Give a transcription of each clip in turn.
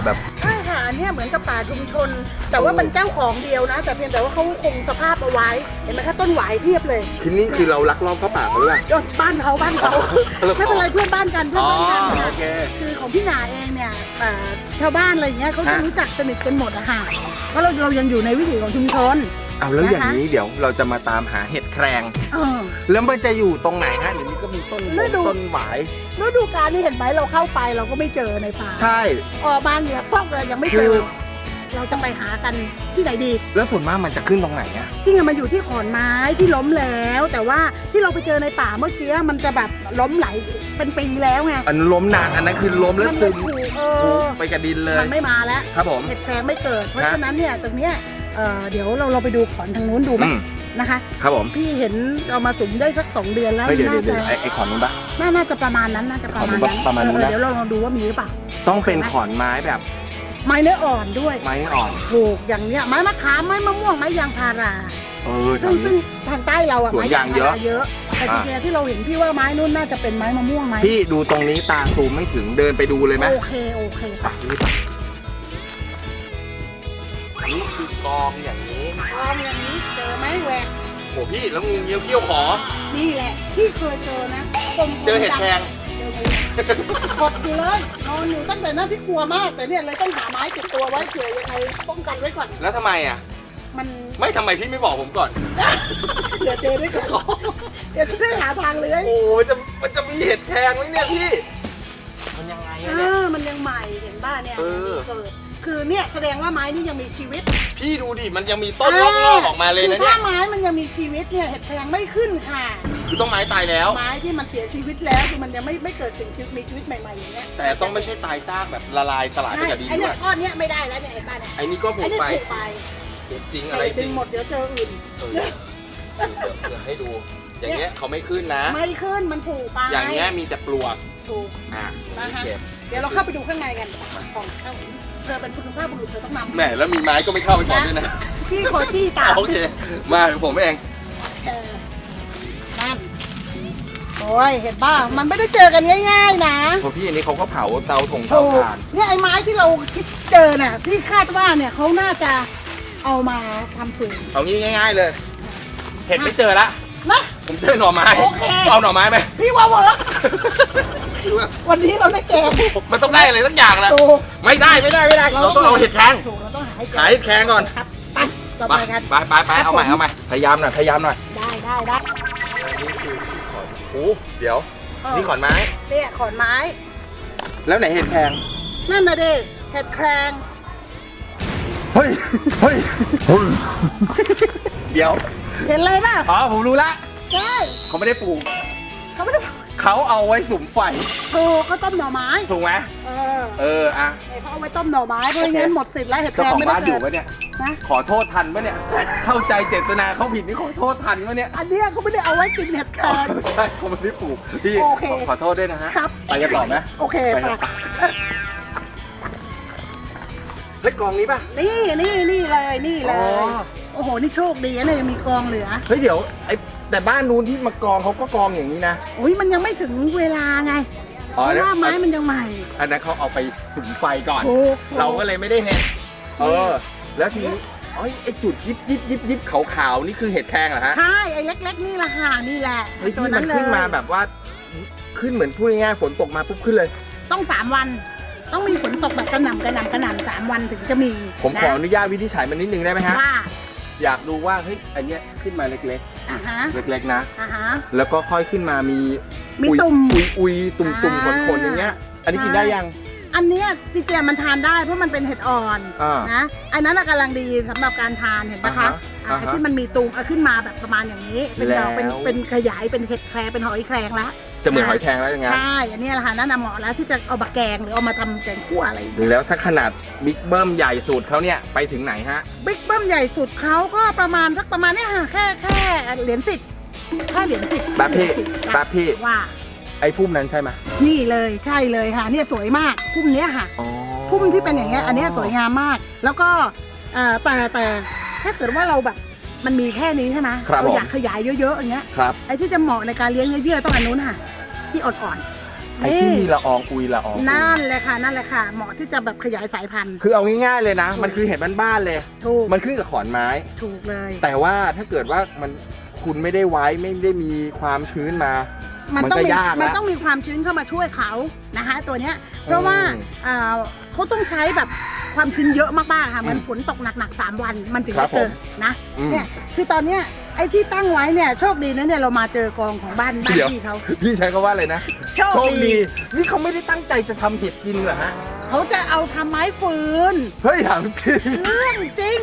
ป่าแบบ ใช่ค่ะอันเนี้ยเหมือนกับป่าชุมชน แต่ว่ามันเจ้าของเดียวนะ แต่เพียงแต่ว่าเขาคงสภาพเอาไว้ เห็นไหมคะต้นหวายเพียบเลยที่นี่คือเราลักลอบเข้าป่าเขาหรือเปล่าก็บ้านเขาบ้านเขาแล้วไม่เป็นไรเพื่อนบ้านกันเพื่อนอ๋อบ้านกันโอเคคือของพี่หนาเองเนี่ยเอ่อชาวบ้านอะไรอย่างเงี้ยเขาจะฮะรู้จักสนิทกันหมดอะค่ะเพราะเราเรายังอยู่ในวิถีของชุมชน เอาแล้วอย่างนะคะนี้เดี๋ยวเราจะมาตามหาเห็ดแครงเออ แล้วมันจะอยู่ตรงไหนฮะเดี๋ยวนี้ก็มีต้นฤดู ต้นหวายฤดูกาลนี่เห็นไหมเราเข้าไปเราก็ไม่เจอในป่าใช่ ออกมาเนี่ยฟอกเรายังไม่เจคืออเราจะไปหากันที่ไหนดี แล้วส่วนมากมันจะขึ้นตรงไหนอะที่มันอยู่ที่ขอนไม้ที่ล้มแล้ว แต่ว่าที่เราไปเจอในป่าเมื่อกี้มันจะแบบล้มไหลายเป็นปีแล้วไงอันล้มนานอันนั้นคือล้มแล้วมัซึเลยมถูกเอถูอไปกับดินเลย มันไม่มาแล้วครับผม เห็ดแครงไม่เกิด เพราะฮะ ฉะนั้นเนี่ยตรงเนี้ยเอ่อเดี๋ยวเราเราไปดูขอนทางนู้นดูไหมอืมนะคะ ครับผมพี่เห็นเรามาสุมได้สักสองเดือนแล้วเฮ้ยเดี๋ยวน่าเดี๋ยวจะเดี๋ยวไอ้ไอ้ขอนนู้นปะ น่าน่าจะประมาณนั้นน่าจะประมาณนั้นประมาณนั้นเออนะเดี๋ยวเราลองดูว่ามีหรือเปล่าต้องเป็นขอนไม้แบบไม้เนื้ออ่อนด้วยไม้อ่อนถูกอย่างเนี้ยไม้มะขามไม้มะม่วงไม้ยางพารา เออซึ่งทำซึ่งทางใต้เราอะสวนไม้ยางเยอะพรเยอะแต่จริงๆที่เราเห็นพี่ว่าไม้นู่นน่าจะเป็นไม้มะม่วงไหมพี่ดูตรงนี้ตาซูมไม่ถึงเดินไปดูเลยไหมโอเคโอเคค่ะนี่คือ กองอย่างนี้ลองอย่างนี้เจอไหมแหวกโหพี่แล้วงูเงี้ยวเขี้ยวขอ นี่แหละที่เคยเจอนะตรงเจอเห็ดแครงเจอเห็ดกดอยู่เลยนอนอยู่ตั้งแต่นั้นพี่กลัวมาก แต่เนี่ยเลยต้องหาไม้ติดตัวไว้เผื่อยังไงป้องกันไว้ก่อน แล้วทำไมอะ มันไม่ทำไมพี่ไม่บอกผมก่อน เผื่อเจอไว้ก่อนเดี๋ยวจะได้หาทางเลื้อยโอ้มันจะมันจะมีเห็ดแครงไหมเนี่ยพี่ มันยังไงเออะเนี่ย อมันยังใหม่เห็นบ้าเนี่ยเออ เกิด คือเนี่ยแสดงว่าไม้นี่ยังมีชีวิตพี่ดูดิมันยังมีต้นงอกๆออกมาเลยนะคือเนี่ยถ้าไม้มันยังมีชีวิตเนี่ยเห็ดแครงไม่ขึ้นค่ะ คือต้องไม้ตายแล้ว ไม้ที่มันเสียชีวิตแล้วคือมันยังไม่ไม่เกิดสิ่งชีวิตมีชีวิตใหม่ๆอย่างเงี้ยแต่ต้องไม่ใช่ตายซากแบบละลายสลายไปใช่กับดินไอ้ด้เนี่วยยก้อนเนี้ยไม่ได้แล้วเนี่ยเห็นป่ะเนี่ยไอ้นี่ก็ผูไอ้กนี่ไปถูกไปจริงอะไรจดึริงงหมดเดี๋ยวเจออื่น เออเดี๋ยวเดี๋ยวให้ดู อย่างเงี้ยเขาไม่ขึ้นนะ ไม่ขึ้นมันถูกไปอย่างเงี้ยมีแต่ปลวกถูก อะนะคะ เก็บ เดี๋ยวเราเข้าไปดูข้างในกันของเข้าเธอเป็นผู้สุภาพบุรุษเธอต้องนำแหมแล้วมีไม้ก็ไม่เข้าไปก่อนด้วยนะพี่โคจี้ตามโอเค มาผมเองเออนั่นโอ้ยเห็นป่ะมันไม่ได้เจอกันง่าย ๆ นะพอพี่อันนี้เขาก็เผาเตาถงเตาถูกถ่านเนี่ยไอ้ไม้ที่เราคิดเจอน่ะที่คาดว่าเนี่ยเขาน่าจะเอามาทำฟืนเอางี้ง่าย ๆเลย เห็ดไม่เจอละนะ ผมเจอหน่อไม้ โอเค เอาหน่อไม้ไหม พี่ว่าเวิร์กคือว่าวันนี้เราได้แกงมันต้องได้อะไรสักอย่างแหละถูกไม่ได้ไม่ได้ไม่ได้ เราต้องเอาเห็ดแครงถูกเราต้องหาให้เจอหาเห็ดแครงก่อน ครับไปต่อไปไปกัน ไปไปไปเอาใหม่เอาใหม่พยายามหน่อยพยายามหน่อยได้ได้ได้นี่คือขอนโอ้เดี๋ยว เออนี่ขอนไม้ เนี่ยขอนไม้ แล้วไหนเห็ดแครงนั่นนะดิเห็ดแครงเฮ้ยเฮ้ยเดี๋ยว เห็นเลยป่ะ อ๋อผมรู้ละ ใช่เขาไม่ได้ปลูก เขาไม่ได้เขาเอาไว้สุมไฟ ถูกก็ต้มหน่อไม้ ถูกไหมเออเอออะเขาเอาไว้ต้มหน่อไม้เพราะงั้นหมดสิทธิ์แล้วเห็ดแคเจ้ารงของไม่ได้บ้านอเกิยู่ด ปะเนี่ย นะ ขอโทษทันปะเนี่ย เข้าใจเจตนาเขาผิดนี่ขอโทษทันปะเนี่ยอันเนี้ยก็ไม่ได้เอาไว้กินเห็ดแครง ใช่เขาไม่ได้ปลูกพี่โอเค ขอขอโทษด้วยนะฮะ ครับไปกันต่อไหมโอเคไปไปครับเฮ้ยกองนี้ป่ะนี่นี่นี่เลยนี่เลอ๋ย อโอ้โห นี่โชคดีนะเนี่ยยังมีกองเหลือ เฮ้ยเดี๋ยวไอ้ แต่บ้านนู้นที่มากองเขาก็กองอย่างนี้นะ อุ้ยมันยังไม่ถึงเวลาไง เพอ๋อราะว่าไม้มันยังใหม่ อันนั้นเขาเอาไปสุมไฟก่อน ถูกเราก็เลยไม่ได้เห็น เออ แล้วทีนี้อ๋อไอ้จุดยิบยิบยิบยิบขาวๆนี่คือเห็ดแครงเหรอฮะ ใช่ไอ้เล็ก ๆ นี่แหละค่ะนี่แหละเฮ้ยตัวที่มันเลยขึ้นมาแบบว่าขึ้นเหมือนพูดง่ายๆฝนตกมาปุ๊บขึ้นเลย ต้องสามวัน ต้องมีฝนตกแบบกระหน่ำกระหน่ำกระหน่ำสามวันถึงจะมีผมขออนะนุญาตวินิจฉัยมันนิดนึงได้ไหมฮะ ว่าอยากดูว่าเฮ้ยอันเนี้ยขึ้นมาเล็กอ่าฮะๆเล็กๆนะ อ่าฮะ แล้วก็ค่อยขึ้นมามีมีอุยตุ่มอุยอุยตุ่มตุ่มขอ่านขนๆอย่างเงี้ย อันนี้กินได้ยัง อันเนี้ยจริงๆมันทานได้เพราะมันเป็นเห็ดอ่อนอ่านะอันนั้นน่ะกำลังดีสำหรับการทานเห็นปะคะอ่าฮะอ่าอ่าฮะที่มันมีตุงเอาขึ้นมาแบบประมาณอย่างนี้ เป็นดอกเป็นแล้วเป็นขยายเป็นเห็ดแครงเป็นหอยแครงแล้ว จะเหมือนหอยแครงแล้วยังไงใช่อันเนี้ยแหละค่ะนั่นน่ะเหมาะแล้วที่จะเอามาแกงหรือเอามาทำแกงคั่วอะไรอย่างเงี้ยแล้วถ้าขนาดบิ๊กเบิ้มใหญ่สุดเขาเนี่ยไปถึงไหนฮะ บิ๊กเบิ้มใหญ่สุดเขาก็ประมาณสักประมาณเนี้ยค่ะแค่แค่เหรียญสิบแค่เหรียญสิบแป๊บพี่เหรียญสิแป๊บพี่ ว่า ไอ้พุ่มนั้นใช่ไหมนี่เลยใช่เลยค่ะเนี่ยสวยมากพุ่มเนี้ยค่ะ อ๋อพุ่มที่เป็นอย่างเงี้ยอันเนี้ยสวยงามมาก แล้วก็เอ่อแต่แต่ถ้าเกิดว่าเราแบบ มันมีแค่นี้ใช่ไหมครับเราผมอยากขยายเยอะๆอย่างเงี้ยครับไอ้ที่จะเหมาะในการเลี้ยงเยื่อๆต้องอันนู้นค่ะ ที่อ่อนไอ้ที่มีละอองอุยละอองอุยนั่นแหละค่ะนั่นแหละค่ะ เหมาะที่จะแบบขยายสายพันธุ์ คือเอาง่ายๆเลยนะ มันคือเห็ดบ้านๆเลยถูกมันขึ้นกับขอนไม้ ถูกเลย แต่ว่าถ้าเกิดว่ามันคุณไม่ได้ไว้ไม่ได้มีความชื้นมามันมันต้องก็มียากนะมันต้องมีความชื้นเข้ามาช่วยเขานะคะตัวเนี้ยเพราะว่าอืมเอ่อเขาต้องใช้แบบ ความชื้นเยอะมากๆค่ะเหมือนอืมฝนตกหนักๆสามวันมันถึงครัจะบเจอผมนะอืมเนี่ยคือตอนเนี้ยไอ้ที่ตั้งไว้เนี่ยโชคดีนะเนี่ยเรามาเจอกองของบ้านบ้านเดี๋ยวพี่เขาพี่ใช้คำว่าอะไรนะโชโชคคดีดีนี่เขาไม่ได้ตั้งใจจะทำเห็ดกินเหรอฮะ เขาจะเอาทำไม้ฟืน เฮ้ยถามจริง เรื่องจริง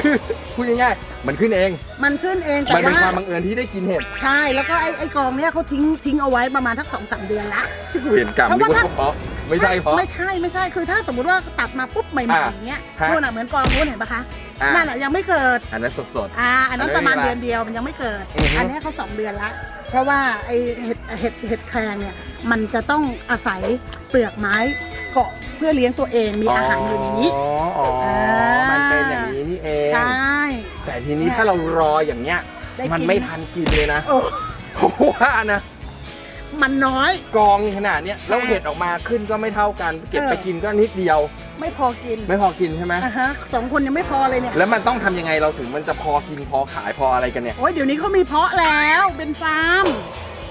คือพูดง่ายๆ มันขึ้นเอง มันขึ้นเองแต่มันเป็นว่าความบังเอิญที่ได้กินเห็ดใช่ แล้วก็ไอ้ไอ้กองเนี้ยเขาทิ้งทิ้งเอาไว้ประมาณทักสองสามเดือนละเห็นกรรมเพราะนึกว่าว่าเพราะไม่ใช่เพราะ ไม่ใช่ไม่ใช่คือถ้าสมมติว่าตัดมาปุ๊บใหม่ๆอะอย่างเงี้ยฮะ นู่นอะเหมือนกองนู้นเห็นปะคะอะนั่นอะยังไม่เกิด อันนั้นสด อ่าอันนั้นอันนั้นประมาณเวลาเดือนเดียวมันยังไม่เกิด อือฮึ อันเนี้ยเขาสองเดือนละเพราะว่าไอเห็ดเห็ดเห็ดแครงเนี่ยมันจะต้องอาศัยเปลือกไม้เกาะ เพื่อเลี้ยงตัวเองมีอาหารอยู่ในนี้อ๋ออ๋ออ่ามัมันเป็นอย่างนี้นี่เอง ใช่ แต่ทีนี้ถ้าเรารออย่างเงี้ย ได้มันกินไม่ทันกินเลยนะโอ้เพราะว่านะมันน้อย กองขนาดเนี้ยแล้วเห็ดออกมาขึ้นก็ไม่เท่ากัน เก็บเออไปกินก็นิดเดียว ไม่พอกินไม่พอกินใช่ไหมอะฮะสองคนยังไม่พอเลยเนี่ย แล้วมันต้องทำยังไงเราถึงมันจะพอกินพอขายพออะไรกันเนี่ย โอ้ยเดี๋ยวนี้เขามีเพาะแล้วเป็นฟาร์ม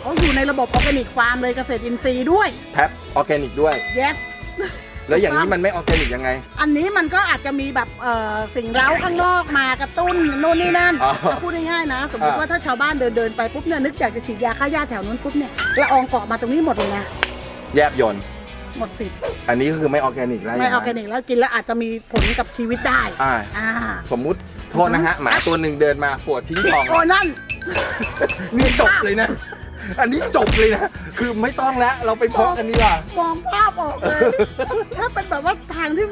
เขาอยู่ในระบบออร์แกนิกฟาร์มเลยเกษตรอินทรีย์ด้วย แท็บออร์แกนิกด้วย yes แล้วอย่างนี้มันไม่ออร์แกนิกยังไง อันนี้มันก็อาจจะมีแบบเอ่อสิ่งเร้าข้างนอกมากระตุ้นโน่นนี่นั่นอ๋อถ้าพูดง่ายๆนะ สมมติอ่า ว่าถ้าชาวบ้านเดินเดินๆไปปุ๊บเนี่ยนึกอยากจะฉีดยาฆ่าหญ้าแถวนู้นปุ๊บเนี่ยละอองเกาะมาตรงนี้หมดเลยนะแยบยนต์หมดสิทธิ์อันนี้ก็คือไม่ออร์แกนิกแล้วไม่ออร์แกย่างนิกแล้วกินแล้วอาจจะมีผลกับชีวิตได้อ่า อ่าสมมุติโทษนะฮะหมาตัวหนึ่งเดินมาปวดทิ้งทองโอ้นั่น นี่จบเลยนะ อันนี้จบเลยนะ คือไม่ต้องแล้ว เราไปเพาะกันดีกว่า มองภาพออกเลย ถ้าเป็นแบบว่าทางที่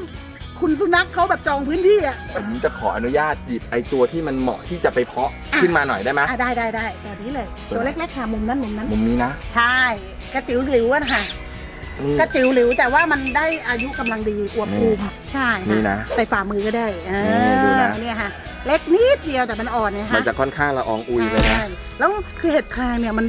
คุณสุนัขเขาแบบจองพื้นที่อะ ผมจะขออนุญาตหยิบไอตัวที่มันเหมาะที่จะไปเพาะอะ ขึ้นมาหน่อยได้ไหมอะได้ได้ได้แบบนี้เลย ตัวเล็กๆค่ะมุมนั้นมุมนั้น มุมนี้นะ ใช่ กระติ๋วหลิวอะนะคะ นี่ กระติ๋วหลิวแต่ว่ามันได้อายุกำลังดีอวบภูมิใช่นี่ค่ะนะไปฝ่ามือก็ได้เอนี่ดูอนะ เนี่ยค่ะ เล็กนิดเดียวแต่มันอ่อนเนี่ยมันค่ะจะค่อนข้างละอองอุยเลยนะใช่แล้วคือเห็ดแครงเนี่ยมัน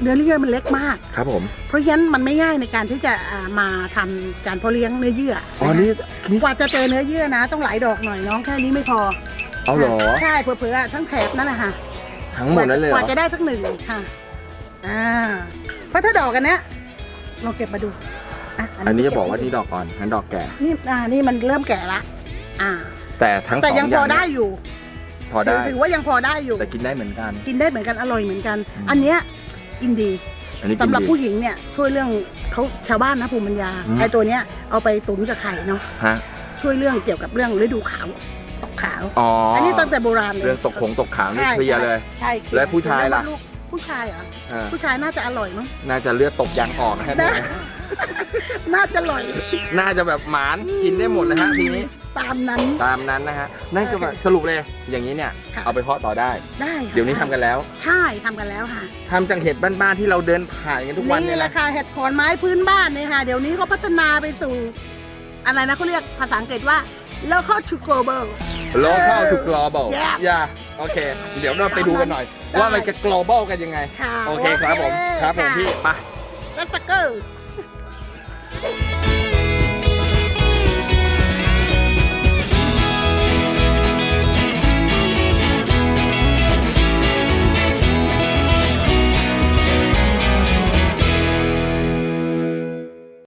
เนื้อเยื่อมันเล็กมาก ครับผมเพราะฉะนั้นมันไม่ง่ายในการที่จะอ่ามาทำการเพาะเลี้ยงเนื้อเยื่ออ๋ออนี่นี่กว่าจะเจอเนื้อเยื่อนะ ต้องหลายดอกหน่อยน้องแค่นี้ไม่พอเอาเหรอใช่เผื่อๆทั้งแถบนั่นแหละค่ะ ทั้งหมดนั้นเลยเหกรว่าอจะได้สักหนึ่งค่ะ อ่า เพราะถ้าดอกกันเนี้ยลองเก็บมาดู อะอันนี้จะบอกว่านี่ดอกอ่อนนั้นดอกแก่ นี่อ่านี่มันเริ่มแก่ละอ่า แต่ทั้งสแต่องอยัย่างงพอเนี่ได้ยอยู่พอได้ถือว่ายังพอได้อยู่ แต่กินได้เหมือนกัน กินได้เหมือนกันอร่อยเหมือนกัน อืม อันเนี้ยอินดีอันนี้สำกินหรับดี ผู้หญิงเนี่ยช่วยเรื่องเขาชาวบ้านนะภูมิปัญญาอืม ไอ้ตัวเนี้ยเอาไปตุ๋นกับไข่เนาะฮะช่วยเรื่องเกี่ยวกับเรื่องฤดูขาวตกขาว อ๋ออัอันนี้ตั้งแต่โบราณเลย เรื่องตกผงตกขาวนี่ใช่ เคลียร์เลย ใช่เคลียร์และผู้ชายล่ะแวกผู้ชายเหรออ่าผู้ชายน่าจะอร่อยมั้ง น่าจะเลือดตกยางออกนะฮะนะ น่าจะอร่อย น่าจะแบบหมานกินได้หมดนะฮะทีนี้ตามนั้น ตามนั้นนะฮะนั่นก็แบบสรุปเลยอย่างนี้เนี่ยค่ะ เอาไปเพาะต่อได้ ได้ค่ะเดี๋ยวนี้ทำกันแล้วใช่ทำกันแล้วค่ะทำจากเห็ดบ้านๆที่เราเดินผ่านกันทุกวันนี่เนี่ยแหละนะค่ะเห็ดขอนไม้พื้นบ้านเนี่ยค่ะ เดี๋ยวนี้เขาพัฒนาไปสู่ อะไรนะเขาเรียกภาษาอังกฤษว่า local to global โลเคอลถูก global Yeah ย่าโอเค เดี๋ยวเราไปดูกันหน่อย ได้ ว่ามันจะ global กันยังไง ค่ะโอเคครับผมครับผมะพี่ไป Let's go